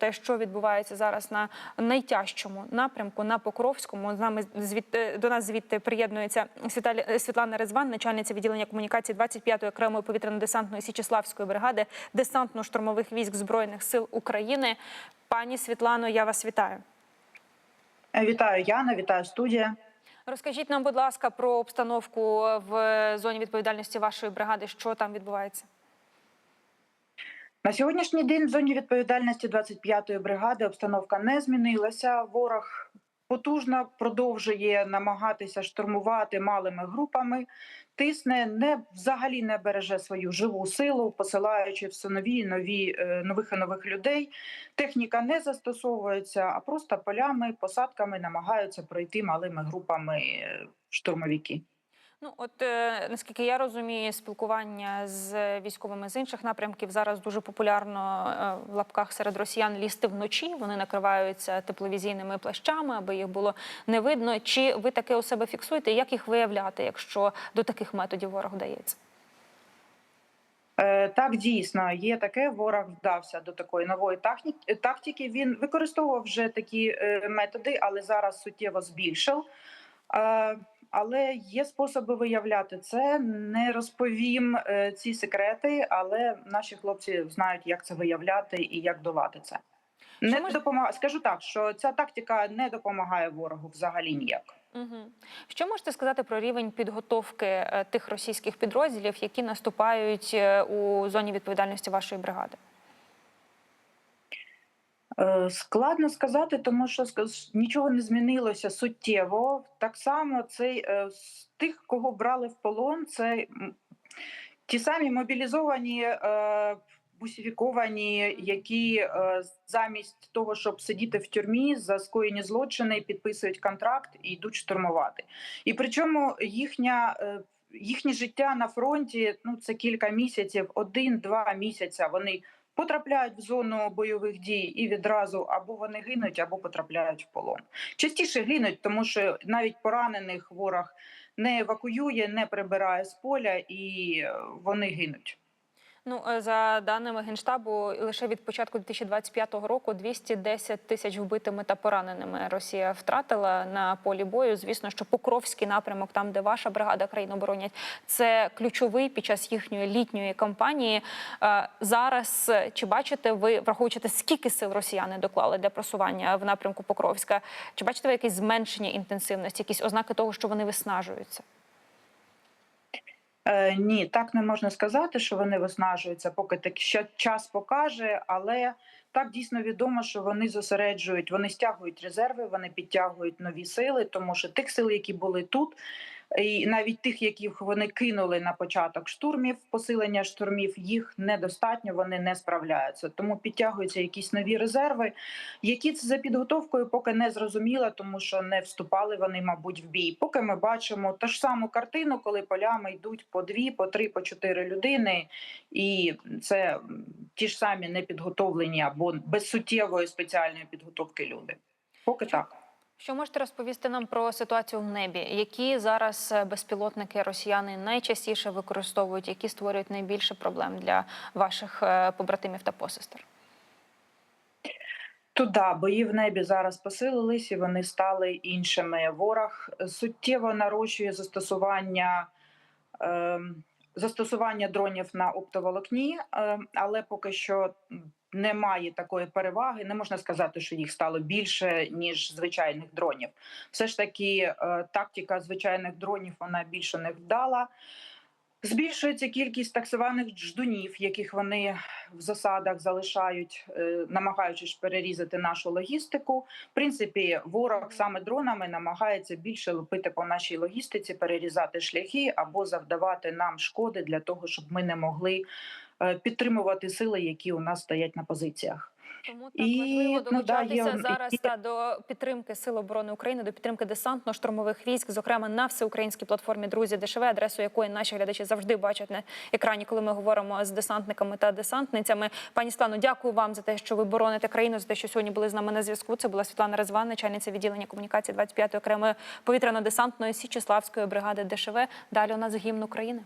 те, що відбувається зараз на найтяжчому напрямку на Покровському. З нами звідти до нас звідти приєднується Світалі- Світлана Резван, начальниця відділення комунікації 25-ї окремої повітряно-десантної Січеславської бригади десантно-штурмових військ збройних сил України. Пані Світлано, я вас вітаю. Е, Вітаю Яна, вітаю студія. Розкажіть нам, будь ласка, про обстановку в зоні відповідальності вашої бригади. Що там відбувається? На сьогоднішній день в зоні відповідальності 25-ї бригади обстановка не змінилася. Ворог потужно продовжує намагатися штурмувати малими групами, тисне, не взагалі не береже свою живу силу, посилаючи все нові, нові е, нових і нових людей. Техніка не застосовується, а просто полями, посадками намагаються пройти малими групами е, штурмовики. Ну, от е, наскільки я розумію, спілкування з військовими з інших напрямків зараз дуже популярно е, в лапках серед росіян лізти вночі. Вони накриваються тепловізійними плащами, аби їх було не видно. Чи ви таке у себе фіксуєте? Як їх виявляти, якщо до таких методів ворог вдається? Е, Так, дійсно, є таке. Ворог вдався до такої нової тактики. Він використовував вже такі методи, але зараз суттєво збільшив. Але є способи виявляти це. Не розповім е, ці секрети, але наші хлопці знають, як це виявляти і як долати це. Не мож- допомагає. Скажу так, що ця тактика не допомагає ворогу взагалі ніяк. Угу. Що можете сказати про рівень підготовки е, тих російських підрозділів, які наступають е, у зоні відповідальності вашої бригади? Е, Складно сказати, тому що нічого не змінилося суттєво. Так само цей е, з тих, кого брали в полон, це ті самі мобілізовані. е, Бусифіковані, які замість того, щоб сидіти в тюрмі за скоєні злочини, підписують контракт і йдуть штурмувати. І причому їхня їхнє життя на фронті ну це кілька місяців, один-два місяця. Вони потрапляють в зону бойових дій і відразу або вони гинуть, або потрапляють в полон. Частіше гинуть, тому що навіть поранених ворог не евакуює, не прибирає з поля, і е, вони гинуть. Ну, е, за даними Генштабу, лише від початку 2025 року 210 тисяч вбитими та пораненими Росія втратила на полі бою. Звісно, що Покровський напрямок, там де ваша бригада країну боронять, це ключовий під час їхньої літньої кампанії. Е, Зараз е, чи бачите ви, враховуючи скільки сил росіяни доклали для просування в напрямку Покровська? Чи бачите ви якесь зменшення інтенсивності, якісь ознаки того, що вони виснажуються? Е, ні, так не можна сказати, що вони виснажуються, поки так ще час покаже, але так дійсно відомо, що вони зосереджують, вони стягують резерви, вони підтягують нові сили, тому що тих сил, які були тут, і навіть тих, яких вони кинули на початок штурмів, посилення штурмів, їх недостатньо, вони не справляються. Тому підтягуються якісь нові резерви, які це за підготовкою, поки не зрозуміло, тому що не вступали вони, мабуть, в бій. Поки ми бачимо ту ж саму картину, коли полями йдуть по дві, по три, по чотири людини, і це ті ж самі непідготовлені або без суттєвої спеціальної підготовки люди. Поки так. Що можете розповісти нам про ситуацію в небі? Які зараз е, безпілотники росіяни найчастіше використовують, які створюють найбільше проблем для ваших е, побратимів та посестер? Туди бої в небі зараз посилились і вони стали іншими. Ворог суттєво нарощує застосування. ем, Застосування дронів на оптоволокні, ем, але поки що немає такої переваги. Не можна сказати, що їх стало більше ніж звичайних дронів. Все ж таки, е, тактика звичайних дронів вона більше не вдала. Збільшується кількість так званих ждунів, яких вони в засадах залишають, е, намагаючись перерізати нашу логістику. В принципі, ворог саме дронами намагається більше лупити по нашій логістиці, перерізати шляхи або завдавати нам шкоди для того, щоб ми не могли підтримувати сили, які у нас стоять на позиціях. Тому так І, важливо ну, да, долучатися є- зараз та до підтримки Сил оборони України, до підтримки десантно-штурмових військ, зокрема на всеукраїнській платформі Друзі ДШВ, адресу якої наші глядачі завжди бачать на екрані, коли ми говоримо з десантниками та десантницями. Пані Слану, дякую вам за те, що ви бороните країну, за те, що сьогодні були з нами на зв'язку. Це була Світлана Резван, начальниця відділення комунікації 25-ї окремої повітряно-десантної Січеславської бригади ДШВ. Далі у нас гімн України.